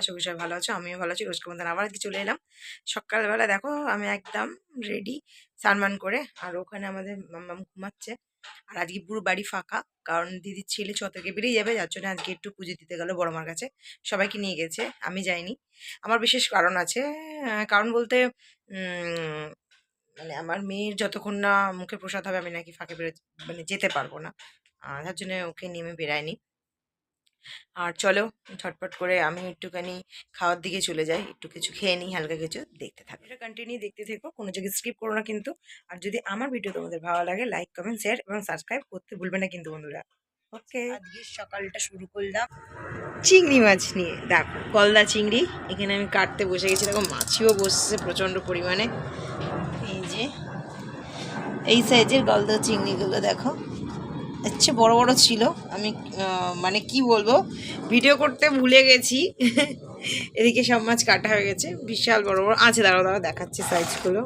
আশা করি সবাই ভালো আছো, আমিও ভালো আছি, রোজকার মতন আবার চলে এলাম। সকালবেলা দেখো, আমি একদম রেডি সানমান করে, আর ওখানে আমাদের মাম্মাম ঘুমাচ্ছে। আর আজকে পুরো বাড়ি ফাঁকা, কারণ দিদির ছেলে ছ থেকে বেরিয়ে যাবে, যার জন্য আজকে একটু পুজো দিতে গেল বড় মার কাছে। সবাইকে নিয়ে গেছে, আমি যাইনি। আমার বিশেষ কারণ আছে কারণ বলতে মানে আমার মেয়ের যতক্ষণ না মুখে প্রসাদ হবে, আমি নাকি ফাঁকে বেরো মানে যেতে পারব না। যার জন্য ওকে নিয়ে আমি বেরাইনি আর চলো ঝটপট করে আমি একটুখানি খাওয়ার দিকে চলে যাই। একটু কিছু খেয়ে নিই হালকা কিছু দেখতে থাকো। এটা কন্টিনিউ দেখতে থেকো কোনো জায়গায় স্কিপ করো না কিন্তু। আর যদি আমার ভিডিও তোমাদের ভালো লাগে লাইক কমেন্ট শেয়ার এবং সাবস্ক্রাইব করতে ভুলবে না কিন্তু বন্ধুরা। ওকে আজকে সকালটা শুরু করলাম। চিংড়ি মাছ নিয়ে। দেখো গলদা চিংড়ি। এখানে আমি কাটতে বসে গেছি। দেখো মাছিও বসছে প্রচণ্ড পরিমাণে। এই যে এই সাইজের গলদা চিংড়িগুলো দেখো। আচ্ছা বড় বড় ছিল। আমি মানে কি বলব ভিডিও করতে ভুলে গেছি। এদিকে সব মাছ কাটা হয়ে গেছে। বিশাল বড় বড় আছে দাঁড়াও দাঁড়াও দেখাচ্ছি সাইজগুলো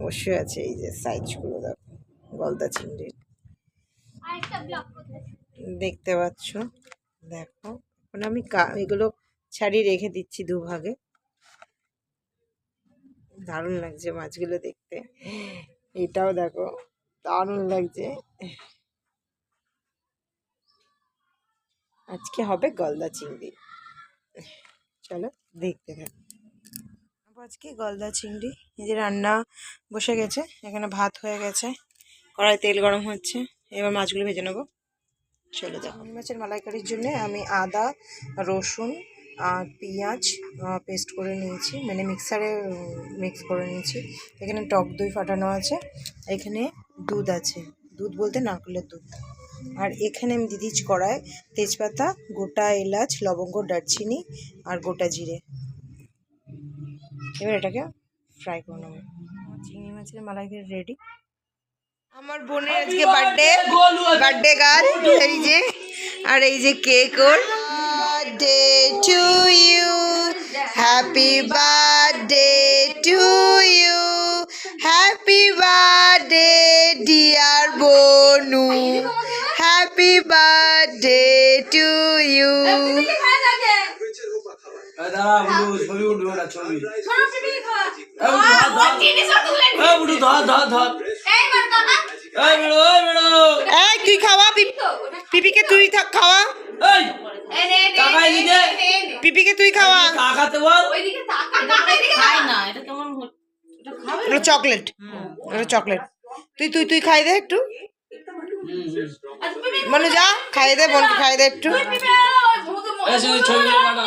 অবশ্যই আছে এই যে সাইজগুলো দেখো গলদা চিংড়ির দেখতে পাচ্ছ? দেখো এখন আমি এগুলো ছাড়িয়ে রেখে দিচ্ছি দুভাগে। দারুণ লাগছে মাছগুলো দেখতে। এটাও দেখো দারুণ লাগছে। আজকে হবে গলদা চিংড়ি। চলো দেখতে থাকো। আজকে গলদা চিংড়ি। এই যে রান্না বসে গেছে এখানে ভাত হয়ে গেছে কড়াই তেল গরম হচ্ছে এবার মাছগুলো ভেজে নেব। চলে চিংড়ি মাছের মালাইকারির জন্য আমি আদা রসুন আর পেঁয়াজ পেস্ট করে নিয়েছি মানে মিক্সারে মিক্স করে নিয়েছি। এখানে টক দই ফাটানো আছে এখানে দুধ আছে। দুধ বলতে নারকেলের দুধ। আর এখানে আমি দিচ্ছি কড়ায় তেজপাতা গোটা এলাচ লবঙ্গ দারচিনি আর গোটা জিরে। এবার এটাকে ফ্রাই করে নেব। চিংড়ি মাছের মালাইকারি রেডি আমার বোনের আজকে বার্থডে বার্থডে গার্ল এই যে আর এই যে cake or. Birthday to you happy birthday এই বেড়ো এই তুই খাওয়া? পিপ- পিপিকে তুই থা- খাওয়া? পিপিকে তুই খাওয়া? টাকাতে বল খাই না এটা কেমন হচ্ছে এটা খাবে চকলেট চকলেট তুই তুই তুই খাই দে একটু। মনে যা খাই দে বোনকে খাইয়ে দে একটু। কাটা